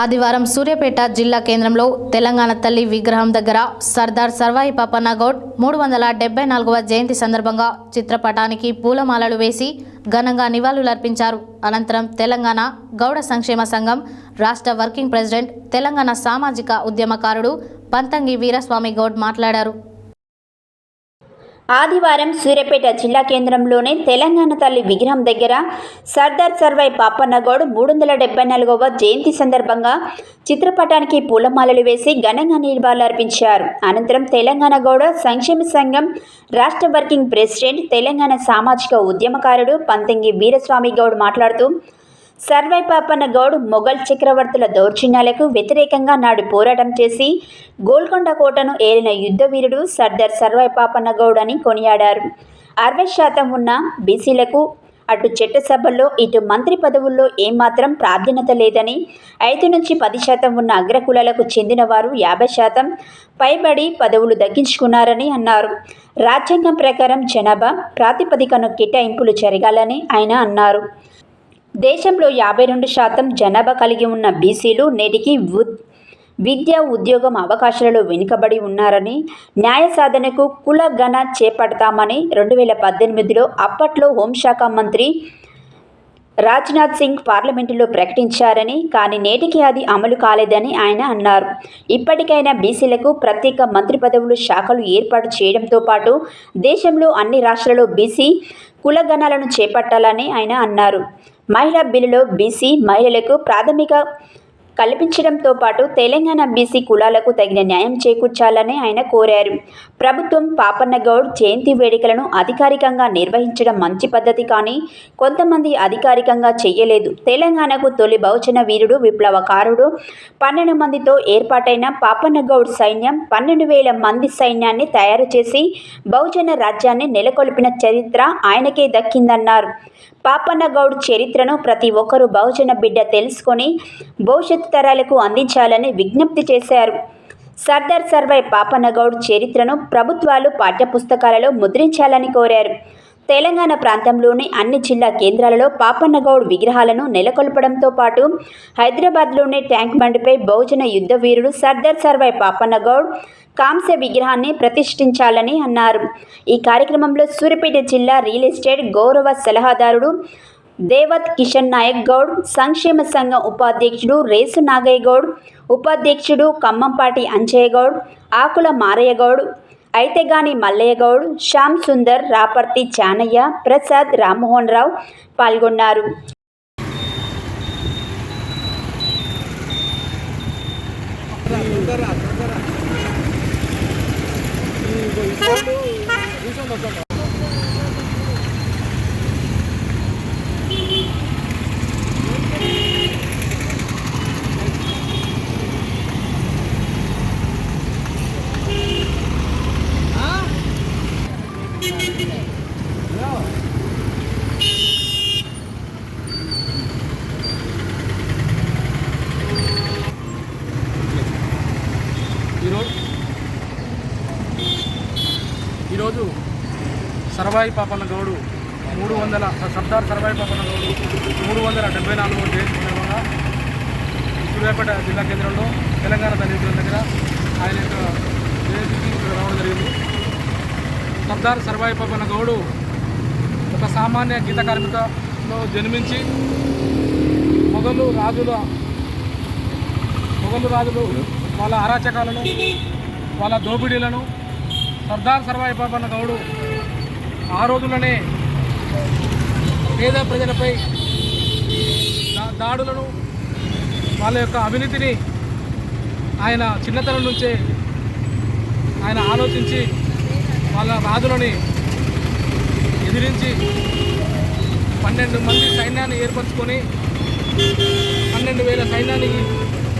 ఆదివారం సూర్యాపేట జిల్లా కేంద్రంలో తెలంగాణ తల్లి విగ్రహం దగ్గర సర్దార్ సర్వాయి పాపన్న గౌడ్ మూడు వందల డెబ్బై నాలుగవ జయంతి సందర్భంగా చిత్రపటానికి పూలమాలలు వేసి ఘనంగా నివాళులర్పించారు. అనంతరం తెలంగాణ గౌడ సంక్షేమ సంఘం రాష్ట్ర వర్కింగ్ ప్రెసిడెంట్ తెలంగాణ సామాజిక ఉద్యమకారుడు పంతంగి వీరస్వామి గౌడ్ మాట్లాడారు. ఆదివారం సూర్యాపేట జిల్లా కేంద్రంలోని తెలంగాణ తల్లి విగ్రహం దగ్గర సర్దార్ సర్వై పాపన్నగౌడ్ మూడు వందల డెబ్బై నాలుగవ జయంతి సందర్భంగా చిత్రపటానికి పూలమాలలు వేసి ఘనంగా నివాళులర్పించారు. అనంతరం తెలంగాణ గౌడ సంక్షేమ సంఘం రాష్ట్ర వర్కింగ్ ప్రెసిడెంట్ తెలంగాణ సామాజిక ఉద్యమకారుడు పంతంగి వీరస్వామి గౌడ్ మాట్లాడుతూ సర్వై గౌడ్ మొఘల్ చక్రవర్తుల దౌర్జన్యాలకు వ్యతిరేకంగా నాడు పోరాటం చేసి గోల్కొండ కోటను ఏలిన యుద్ధ వీరుడు సర్దార్ సర్వైపాపన్న గౌడ్ అని కొనియాడారు. అరవై శాతం ఉన్న బీసీలకు అటు చట్టసభల్లో ఇటు మంత్రి పదవుల్లో ఏమాత్రం ప్రాధాన్యత లేదని ఐదు నుంచి పది శాతం ఉన్న అగ్రకులాలకు చెందిన వారు యాభై శాతం పైబడి పదవులు దక్కించుకున్నారని అన్నారు. రాజ్యాంగం ప్రకారం జనాభా ప్రాతిపదికన కేటాయింపులు జరగాలని ఆయన అన్నారు. దేశంలో యాభై రెండు శాతం జనాభా కలిగి ఉన్న బీసీలు నేటికి ఉద్ విద్య ఉద్యోగం అవకాశాలలో వెనుకబడి ఉన్నారని న్యాయ సాధనకు కులగణ చేపడతామని రెండు వేల పద్దెనిమిదిలో అప్పట్లో హోంశాఖ మంత్రి రాజ్నాథ్ సింగ్ పార్లమెంటులో ప్రకటించారని కానీ నేటికి అది అమలు కాలేదని ఆయన అన్నారు. ఇప్పటికైనా బీసీలకు ప్రత్యేక మంత్రి పదవులు శాఖలు ఏర్పాటు చేయడంతో పాటు దేశంలో అన్ని రాష్ట్రాల్లో బీసీ కులగణాలను చేపట్టాలని ఆయన అన్నారు. మహిళా బిల్లులో బీసీ మహిళలకు ప్రాథమిక కల్పించడంతో పాటు తెలంగాణ బీసీ కులాలకు తగిన న్యాయం చేకూర్చాలని ఆయన కోరారు. ప్రభుత్వం పాపన్న గౌడ్ జయంతి వేడుకలను అధికారికంగా నిర్వహించడం మంచి పద్ధతి కానీ కొంతమంది అధికారికంగా చెయ్యలేదు. తెలంగాణకు తొలి బహుజన వీరుడు విప్లవకారుడు పన్నెండు మందితో ఏర్పాటైన పాపన్న గౌడ్ సైన్యం పన్నెండు వేల మంది సైన్యాన్ని తయారు చేసి బహుజన రాజ్యాన్ని నెలకొల్పిన చరిత్ర ఆయనకే దక్కిందన్నారు. పాపన్న గౌడ్ చరిత్రను ప్రతి ఒక్కరూ బహుజన బిడ్డ తెలుసుకొని భవిష్యత్ భవిష్యత్ తరాలకు అందించాలని విజ్ఞప్తి చేశారు. సర్దార్ సర్వై పాపన్నగౌడ్ చరిత్రను ప్రభుత్వాలు పాఠ్యపుస్తకాలలో ముద్రించాలని కోరారు. తెలంగాణ ప్రాంతంలోని అన్ని జిల్లా కేంద్రాలలో పాపన్నగౌడ్ విగ్రహాలను నెలకొల్పడంతో పాటు హైదరాబాద్లోని ట్యాంక్ బండిపై బహుజన యుద్ధ వీరుడు సర్దార్ సర్వై పాపన్నగౌడ్ కాంస్య విగ్రహాన్ని ప్రతిష్ఠించాలని అన్నారు. ఈ కార్యక్రమంలో సూర్యపేట జిల్లా రియల్ ఎస్టేట్ గౌరవ సలహాదారుడు దేవత్ కిషన్ నాయక్ గౌడ్ సంక్షేమ సంఘం ఉపాధ్యక్షుడు రేసు నాగయ్య గౌడ్ ఉపాధ్యక్షుడు ఖమ్మంపాటి అంజయ్య గౌడ్ ఆకుల మారయ్య గౌడ్ అయితేగాని మల్లయ్య గౌడ్ శ్యామ్ సుందర్ రాపర్తి చానయ్య ప్రసాద్ రామ్మోహన్ రావు పాల్గొన్నారు ఈరోజు ఈరోజు సర్వాయి పాపన్న గౌడు మూడు వందల సర్దార్ సర్వాయి పాపన్న గౌడు మూడు వందల డెబ్బై నాలుగు జయంతి సందర్భంగా సూర్యాపేట జిల్లా కేంద్రంలో తెలంగాణ తల్లిదండ్రుల దగ్గర ఆయన యొక్క జయంతికి రావడం జరిగింది. సర్దార్ సర్వాయి పాపన్న గౌడు ఒక సామాన్య గీత కార్మికలో జన్మించి మొఘలు రాజుల మొఘలు రాజులు వాళ్ళ అరాచకాలను వాళ్ళ దోపిడీలను సర్దార్ సర్వాయి పాపన్న గౌడు ఆ రోజులనే పేద ప్రజలపై దా- దాడులను వాళ్ళ యొక్క అవినీతిని ఆయన చిన్నతనం నుంచే ఆయన ఆలోచించి వాళ్ళ రాజులని ఎదిరించి పన్నెండు మంది సైన్యాన్ని ఏర్పరచుకొని పన్నెండు వేల సైన్యాన్ని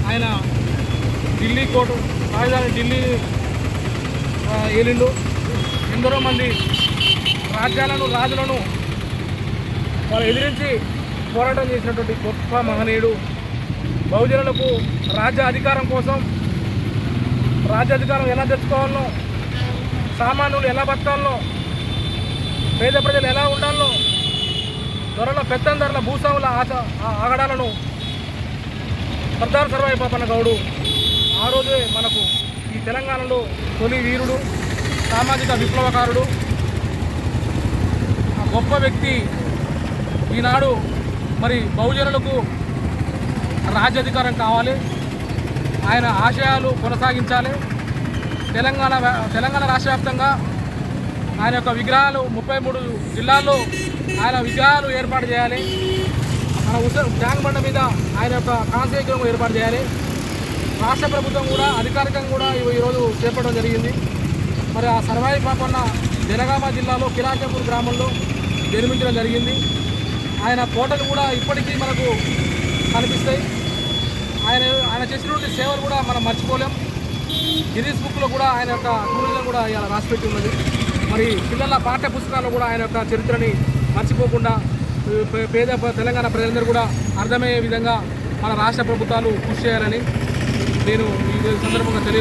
ఆయన ఢిల్లీ కోట రాజధాని ఢిల్లీ ఏలిళ్ళు. ఎందరో మంది రాజ్యాలను రాజులను వాళ్ళు ఎదిరించి పోరాటం చేసినటువంటి గొప్ప మహనీయుడు. బహుజనులకు రాజ్య అధికారం కోసం రాజ్య అధికారం ఎలా తెచ్చుకోవాలనో సామాన్యులు ఎలా బతకాలనో పేద ప్రజలు ఎలా ఉండాలనో ధరల పెత్తందరుల భూస్వాముల ఆశ ఆగడాలను సర్దార్ సర్వాయి పాపన్న గౌడు ఆ రోజే మనకు తెలంగాణలో తొలి వీరుడు సామాజిక విప్లవకారుడు ఆ గొప్ప వ్యక్తి ఈనాడు మరి బహుజనులకు రాజ్యాధికారం కావాలి. ఆయన ఆశయాలు కొనసాగించాలి. తెలంగాణ తెలంగాణ రాష్ట్ర వ్యాప్తంగా ఆయన యొక్క విగ్రహాలు ముప్పై మూడు జిల్లాల్లో ఆయన విగ్రహాలు ఏర్పాటు చేయాలి. మన ఉస ట్యాంక్ బండ మీద ఆయన యొక్క కాంతి విగ్రహం ఏర్పాటు చేయాలి. రాష్ట్ర ప్రభుత్వం కూడా అధికారికంగా కూడా ఈ- ఈరోజు చేపట్టడం జరిగింది. మరి ఆ సర్వాయి పాపన్న జనగామ జిల్లాలో కిలాచపూర్ గ్రామంలో నిర్మించడం జరిగింది. ఆయన కోటలు కూడా ఇప్పటికీ మనకు కనిపిస్తాయి. ఆయన ఆయన చేసినటువంటి సేవలు కూడా మనం మర్చిపోలేం. గిరీస్ బుక్లో కూడా ఆయన యొక్క టూరిజం కూడా ఇలా రాసిపెట్టి ఉన్నది. మరి పిల్లల పాఠ్య పుస్తకాల్లో కూడా ఆయన యొక్క చరిత్రని మర్చిపోకుండా పే- పేద తెలంగాణ ప్రజలందరూ కూడా అర్థమయ్యే విధంగా మన రాష్ట్ర ప్రభుత్వాలు కృషి చేయాలని నేను ఈ సందర్భంగా తెలియ